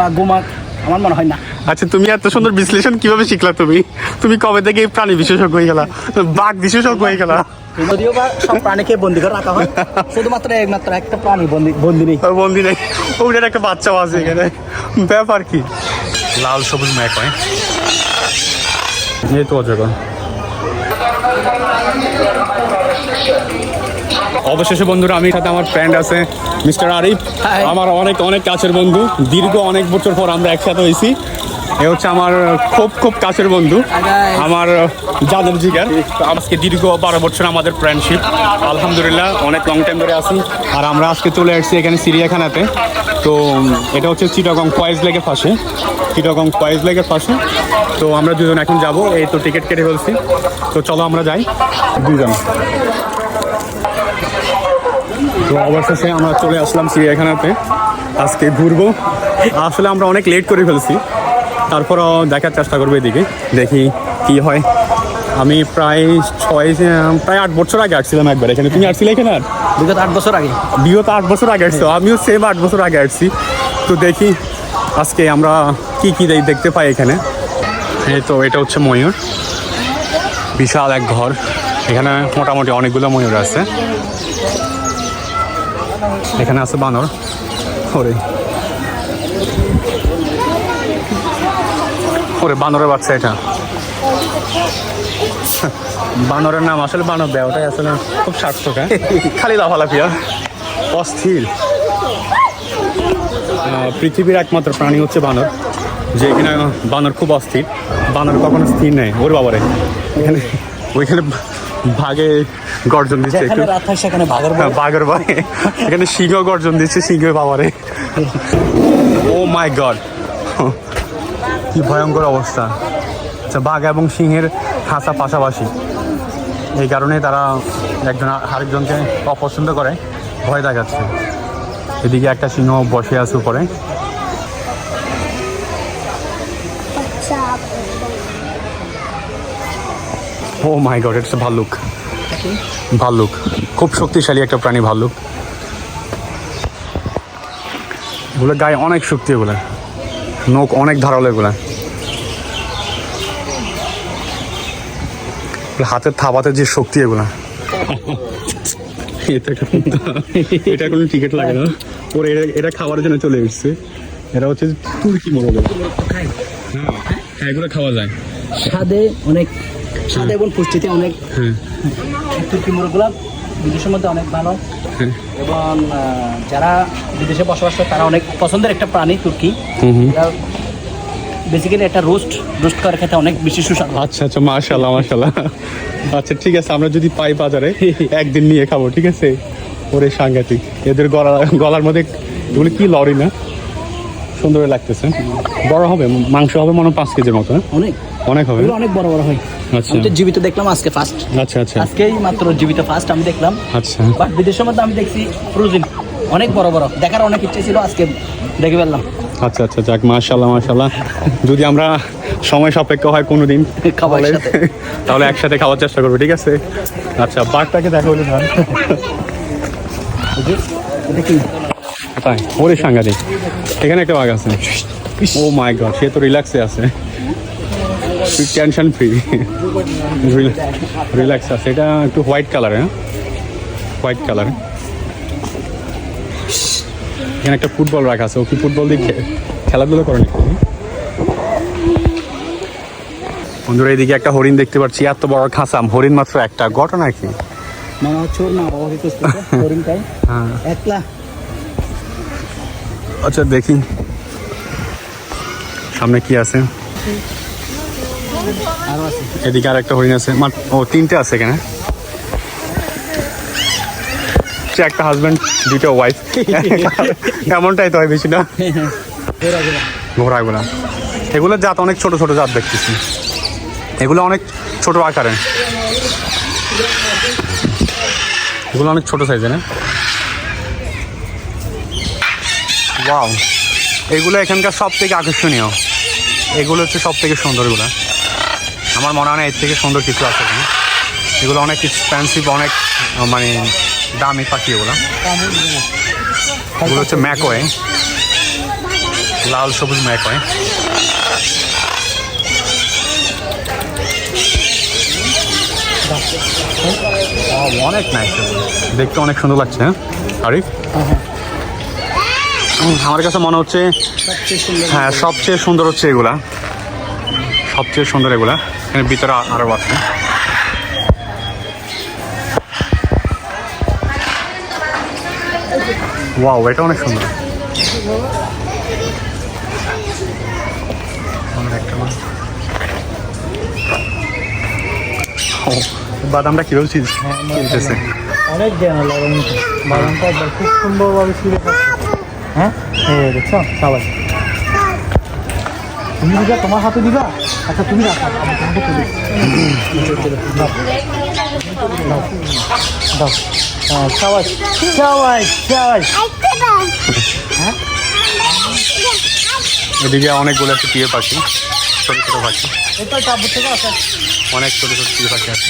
বা ঘুমাক আমার মনে হয় না। আচ্ছা তুমি এত সুন্দর বিশ্লেষণ কীভাবে শিখলা তুমি? তুমি কবে থেকে প্রাণী বিশেষজ্ঞ হয়ে গেলা? বাঘ বিশেষজ্ঞ হয়ে গেলা? যদিও বা সব প্রাণীকে বন্দি করে রাখা হয় শুধুমাত্র একমাত্র একটা প্রাণী বন্দি বন্দি নেই। বন্দি নেই। ওটার একটা বাচ্চাও আছে এখানে। ব্যাপার কি? লাল সবুজ ম্যাক হয়। এই তো অজগর। অবশেষে বন্ধুরা আমি সাথে আমার ফ্রেন্ড আছে মিস্টার আরিফ। আমার অনেক অনেক কাছের বন্ধু। দীর্ঘ অনেক বছর পর আমরা একসাথে হয়েছি। এ হচ্ছে আমার খুব খুব কাছের বন্ধু আমার জাদুর জিগার। আজকে দীর্ঘ বারো বছর আমাদের ফ্রেন্ডশিপ আলহামদুলিল্লাহ অনেক লং টাইম ধরে আছি। আর আমরা আজকে চলে আসছি এখানে সিরিয়াখানাতে তো এটা হচ্ছে চিটাগং ফয়েজ লেগের পাশে। চিটাগং ফয়েজ লেগের পাশে। তো আমরা দুজন এখন যাব। এই তো টিকিট কেটে ফেলছি। তো চলো আমরা যাই। দুজন। তো অবশেষে আমরা চলে আসলাম চিড়িয়াখানাতে। আজকে ঘুরবো। আসলে আমরা অনেক লেট করে ফেলছি। তারপরও দেখার চেষ্টা করব এদিকে। দেখি কি হয়। আমি প্রায় ছয় প্রায় আট বছর আগে আসছিলাম একবার। এখানে তুমি আসছিলে এখানে আর? বিগত আট বছর আগে। বিগত আট বছর আগে আসছো। আমিও সেম আট বছর আগে আসছি। তো দেখি আজকে আমরা কি কি দেখতে পাই এখানে। এই তো এটা হচ্ছে ময়ূর। বিশাল এক ঘর। এখানে মোটামুটি অনেকগুলো ময়ূর আছে। এখানে আছে বানর। ওরে। ওরে, বানরের বাচ্চা এটা। বানরের নাম আসলে বানর দেয়, ওটাই আসলে খুব সার্থক হ্যাঁ? খালি লাফালাফিয়া অস্থির। পৃথিবীর একমাত্র প্রাণী হচ্ছে বানর, যে এখানে বানর খুব অস্থির। বানর কখনো স্থির নেই। ওর বাবারে। এখানে ওইখানে ভাগে গর্জন দিচ্ছে একটু। হয় সেখানে বাঘের ভয়। বাঘের এখানে সিংহ গর্জন দিচ্ছে সিংহ বাবারে। ও মাই গড কি ভয়ঙ্কর অবস্থা। আচ্ছা বাঘ এবং সিংহের খাঁচা পাশাপাশি। এই কারণে তারা একজন আরেকজনকে অপছন্দ করে ভয় দেখাচ্ছে। এদিকে একটা সিংহ বসে আছে উপরে। ও মাই গড ইটস ভাল্লুক ভাল্লুক খুব শক্তিশালী একটা প্রাণী ভাল্লুক এগুলো গায়ে অনেক শক্তি এগুলো। নখ অনেক ধারালো এগুলো। হাতের থাবাতে যে শক্তি এগুলো। এটা কোনো- এটা টিকিট লাগে না। ওরা এটা এটা খাওয়ার জন্য চলে এসছে। এটা হচ্ছে তুর্কি মোরগ হ্যাঁ হ্যাঁ এগুলো খাওয়া যায়। স্বাদে অনেক স্বাদে এবং পুষ্টিতে অনেক হ্যাঁ। তুর্কি মুরগুলা বিদেশের মধ্যে অনেক ভালো। হ্যাঁ। এবং যারা বিদেশে বসবাস করে তারা অনেক পছন্দের একটা প্রাণী তুর্কি। বেসিক্যালি একটা রোস্ট রোস্ট করে খেতে অনেক বেশি সুস্বাদু। আচ্ছা আচ্ছা মাশাল্লাহ মাশাল্লাহ আচ্ছা ঠিক আছে আমরা যদি পাই বাজারে একদিন নিয়ে খাব ঠিক আছে? ওরে সাংঘাতিক। এদের গলা গলার মধ্যে এগুলো কি লরি না? সুন্দর লাগতেছে। বড় হবে মাংস হবে মনে হয় পাঁচ কেজির মতো হ্যাঁ? অনেক। অনেক হবে। অনেক বড় বড় হয়। আমি তো জীবিত দেখলাম আজকে ফার্স্ট আচ্ছা আচ্ছা। আজকেই মাত্র জীবিত ফার্স্ট আমি দেখলাম। আচ্ছা। বাট বিদেশের মধ্যে আমি দেখছি ফ্রোজেন অনেক বড় বড়। দেখার অনেক ইচ্ছে ছিল আজকে দেখে ফেললাম। আচ্ছা আচ্ছা যাক মাশাল্লাহ মাশাল্লাহ যদি আমরা সময় সাপেক্ষ হয় কোনোদিন খাব তাহলে একসাথে। তাহলে একসাথে খাওয়ার চেষ্টা করব ঠিক আছে? আচ্ছা বাঘটাকে দেখা হলে ধর তাই ওরে সাংঘাতিক। এখানে একটা বাঘ আছে। ও মাই গড সে তো রিল্যাক্সে আছে। টেনশন ফ্রি রিল্যাক্স আছে এটা একটু হোয়াইট কালার হ্যাঁ? হোয়াইট কালার এখানে একটা ফুটবল রাখা আছে। ও কি ফুটবল দিয়ে খে- খেলাধুলা করে নাকি? বন্ধুরা এদিকে একটা হরিণ দেখতে পাচ্ছি। এত বড় খাসাম। হরিণ মাত্র একটা। ঘটনা কি? মনে হচ্ছে ওর মা বাবাকে খুঁজতেছে হরিণটাই। হ্যাঁ। একলা। আচ্ছা দেখি। সামনে কি আছে? এদিকে আর একটা হরিণ আছে। ও তিনটে আছে এখানে। একটা হাজব্যান্ড দুটো ওয়াইফ এমনটাই তো হয় বেশি না। ঘোড়াগুলা। এগুলোর জাত অনেক ছোট ছোট জাত দেখতেছি। এগুলো অনেক ছোট আকারে। এগুলো অনেক ছোট সাইজের ওয়াও এগুলো এখানকার সব থেকে আকর্ষণীয়। এগুলো হচ্ছে সব থেকে সুন্দর এগুলো। আমার মনে হয় না এর থেকে সুন্দর কিছু আছে এখানে। এগুলো অনেক এক্সপেন্সিভ অনেক মানে দামি পাখি এগুলো। এগুলো হচ্ছে ম্যাকোয়ে লাল সবুজ ম্যাক হয় অনেক নাইস দেখতে অনেক সুন্দর লাগছে হ্যাঁ? আরিফ? আমার কাছে মনে হচ্ছে হ্যাঁ সবচেয়ে সুন্দর হচ্ছে এগুলা। সবচেয়ে সুন্দর এগুলা। এখানে ভিতরে আ- আরও আছে। ওয়াও, এটা অনেক সুন্দর। বাদামটা কীরকম চিজ কিনতেছে অনেক একবার খুব সুন্দরভাবে ছিঁড়ে হ্যাঁ? দেখছ সবাই তুমি দিবা, তোমার হাতে দিবা? আচ্ছা তুমি রাখো দাও সবাই সবাই সবাই। এদিকে অনেকগুলো আছে টিয়ে পাখি ছোটো ছোটো পাখি। অনেক ছোটো ছোটো টিয়ে পাখি আছে।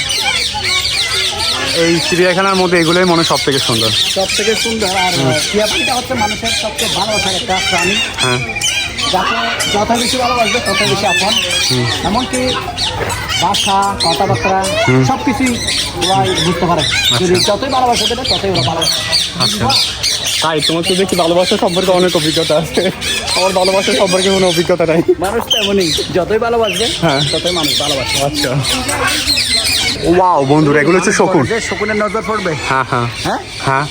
এই চিড়িয়াখানার মধ্যে এগুলোই মনে সব থেকে সুন্দর। সব থেকে সুন্দর। আর টিয়া পাখিটা হচ্ছে মানুষের সবচেয়ে ভালোবাসার একটা প্রাণী। হ্যাঁ। যাকে যত বেশি ভালোবাসবে তত বেশি আপন। এমনকি ভাষা কথাবার্তা সব কিছুই ওরা বুঝতে পারে। যদি যতই ভালোবাসা দেবে ততই ওরা ভালোবাসে আচ্ছা। তাই তোমার তো দেখি ভালোবাসা সম্পর্কে অনেক অভিজ্ঞতা আছে। আমার ভালোবাসা সম্পর্কে কোনো অভিজ্ঞতা নাই। মানুষ তো এমনই যতই ভালোবাসবে হ্যাঁ। ততই মানুষ ভালোবাসে। আচ্ছা। ওয়াও বন্ধুরা এগুলো হচ্ছে শকুন। শকুনের নজর পড়বে। হ্যাঁ হ্যাঁ। হ্যাঁ? হ্যাঁ।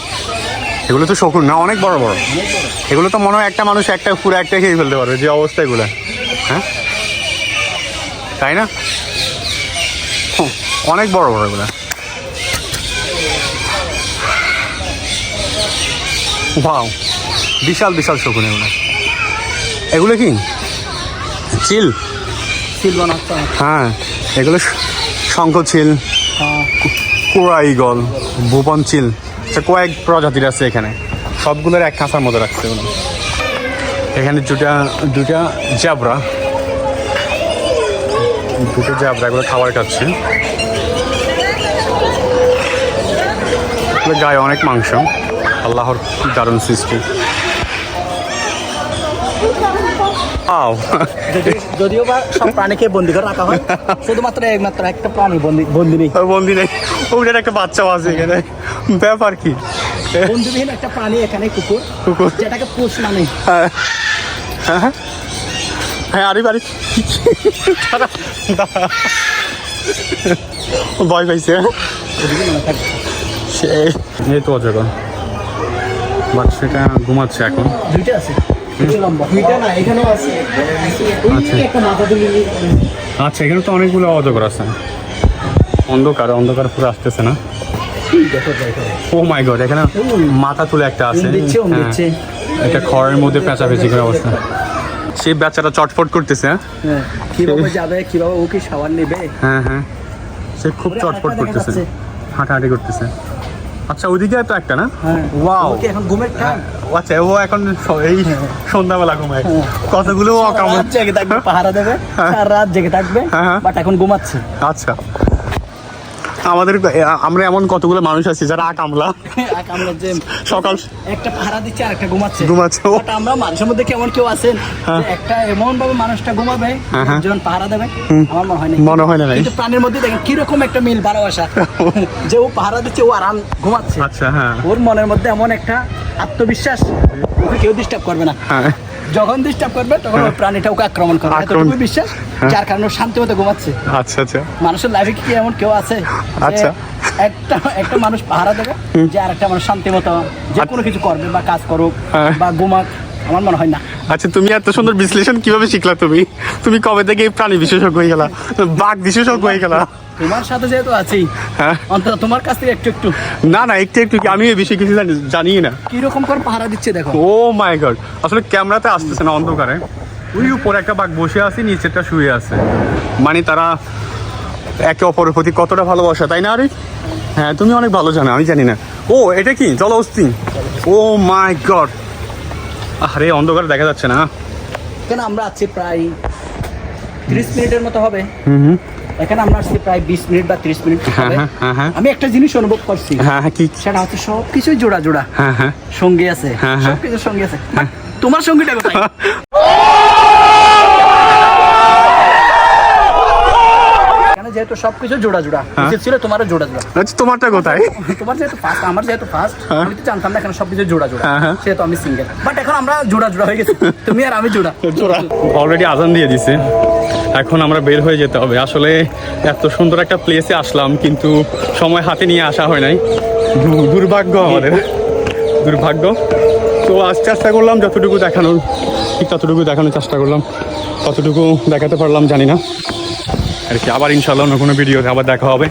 এগুলো তো শকুন না অনেক বড় বড়। এগুলো তো মনে হয় একটা মানুষ একটা পুরো একটা খেয়ে ফেলতে পারবে যে অবস্থা এগুলো। হ্যাঁ? তাই না? অনেক বড় বড় এগুলো। ওয়াও বিশাল বিশাল শকুন এগুলো। এগুলো কি? চিল। হ্যাঁ এগুলো শ- শঙ্খচিল হ্যাঁ কোরা ইগল ভুবন চিল। আচ্ছা কয়েক প্রজাতির আছে এখানে। সবগুলোর এক খাঁচার মতো রাখছে এখানে দুটা দুটা জ্যাবরা দুটো জ্যাবরা এগুলো খাবার খাচ্ছে। গায়ে অনেক মাংস। আল্লাহর দারুণ সৃষ্টি। আও। যদি- যদিও বা সব প্রাণীকে বন্দি করে রাখা হয় শুধুমাত্র একমাত্র একটা প্রাণী বন্দি বন্দি নেই। বন্দি নেই। ওটার একটা বাচ্চাও আছে এখানে। ব্যাপার কি? বন্দিবিহীন একটা প্রাণী এখানে কুকুর। কুকুর। যেটাকে পোষ মানে। হ্যাঁ। হ্যাঁ হ্যাঁ। আরে বাড়ি ভয় পাইছে সে এই তো অজগর। বাচ্চাটা ঘুমাচ্ছে এখন। দুইটা আছে দুইটা লম্বা। দুইটা না এখানেও আছে। আচ্ছা। আচ্ছা এখানে তো অনেকগুলো অজগর আছে। অন্ধকার অন্ধকার পুরো আসতেছে না। ও মাই গড এখানে মাথা তুলে একটা আছে। হ্যাঁ। এটা খড়ের মধ্যে পেঁচাপেচি করে অবস্থা সেই বাচ্চাটা চটফট করতেছে। হ্যাঁ? কীভাবে যাবে কীভাবে ও কি সাবান নেবে? হ্যাঁ হ্যাঁ। সে খুব দেখা করতেছে। হাঁটাহাঁটি করতেছে। আচ্ছা ওইদিকে তো একটা না? হ্যাঁ। ওয়াও ও এখন ঘুমের টাইম আচ্ছা ও এখন স- এই সন্ধ্যাবেলা ঘুমায়। কতগুলো অকাম রাত জেগে থাকবে পাহারা দেবে রাত জেগে থাকবে। বাট এখন ঘুমাচ্ছে। আচ্ছা। আমাদের আমরা এমন কতগুলো মানুষ আছি যারা আকামলা যে সকাল। একটা ভাড়া দিচ্ছে আর একটা ঘুমাচ্ছে। ঘুমাচ্ছে বাট আমরা মানুষের মধ্যে কেমন কেউ আছেন? হ্যাঁ। একটা এমন ভাবে মানুষটা ঘুমাবে হ্যাঁ, হ্যাঁ। একজন পাহারা দেবে আমার মনে হয় না মনে হয় না। কিন্তু প্রাণের মধ্যে দেখেন কীরকম একটা মিল ভালোবাসা। যে ও পাহারা দিচ্ছে ও আরাম ঘুমাচ্ছে। আচ্ছা হ্যাঁ। ওর মনের মধ্যে এমন একটা আত্মবিশ্বাস ওকে কেউ ডিস্টার্ব করবে না। হ্যাঁ। যখন ডিস্টার্ব করবে তখন ওই প্রাণীটা ওকে আক্রমণ করবে। আক্রমণ- এতটুকু বিশ্বাস হ্যাঁ। যার কারণে শান্তি মতো ঘুমাচ্ছে। আচ্ছা আচ্ছা। মানুষের লাইফে কি এমন কেউ আছে আচ্ছা। একটা একটা মানুষ পাহারা দেবে যে আর একটা মানুষ শান্তি মতো যে কোনো কিছু করবে বা কাজ করুক হ্যাঁ। বা ঘুমাক আমার মনে হয় না। আচ্ছা তুমি এত সুন্দর বিশ্লেষণ কীভাবে শিখলা তুমি? তুমি কবে থেকে প্রাণী বিশেষজ্ঞ হয়ে গেলা? বাঘ বিশেষজ্ঞ হয়ে গেলা? তোমার সাথে যেহেতু আছি হ্যাঁ। অন্তত তোমার কাছ থেকে একটু একটু। না না একটু একটু কি আমি বিষয়ে কিছু জানি জানি না। কীরকম করে পাহারা দিচ্ছে দেখো। ও মাই গড আসলে ক্যামেরাতে আসতেছে না অন্ধকারে। ওই উপরে একটা বাঘ বসে আছে নিচেরটা শুয়ে আছে। মানে তারা একে অপরের প্রতি কতটা ভালোবাসা তাই না আরে হ্যাঁ তুমি অনেক ভালো জানো আমি জানি না। ও এটা কি? জল অস্থি ও মাই গড। আরে অন্ধকারে দেখা যাচ্ছে না। কেন আমরা আছি প্রায় ত্রিশ মিনিটের মতো হবে। হুম হুম। এখানে আমরা আসছি প্রায় বিশ মিনিট বা ত্রিশ মিনিট হ্যাঁ, হ্যাঁ, হ্যাঁ, আমি একটা জিনিস অনুভব করছি। সেটা হচ্ছে জোড়া জোড়া। সঙ্গে আছে। সঙ্গে আছে। তোমার যেহেতু সবকিছু জোড়া জোড়া ছিল তোমার জোড়া জোড়া। আচ্ছা, তোমারটা কোথায়? তোমার যেহেতু ফার্স্ট আমার যেহেতু ফার্স্ট আমি তো জানতাম না এখানে সবকিছু জোড়া জোড়া। সেহেতু আমি সিঙ্গেল বাট এখন আমরা জোড়া জোড়া হয়ে গেছি। তুমি আর আমি জোড়া। জোড়া। অলরেডি আজান দিয়ে দিছে। এখন আমরা বের হয়ে যেতে হবে। আসলে এত সুন্দর একটা প্লেসে আসলাম কিন্তু সময় হাতে নিয়ে আসা হয় নাই। দুর্ভাগ্য আমাদের। দুর্ভাগ্য। তো আজ চেষ্টা করলাম যতটুকু দেখানোর ঠিক ততটুকু দেখানোর চেষ্টা করলাম। কতটুকু দেখাতে পারলাম জানি না। আর কি আবার ইনশাল্লাহ অন্য কোনো ভিডিওতে আবার দেখা হবে।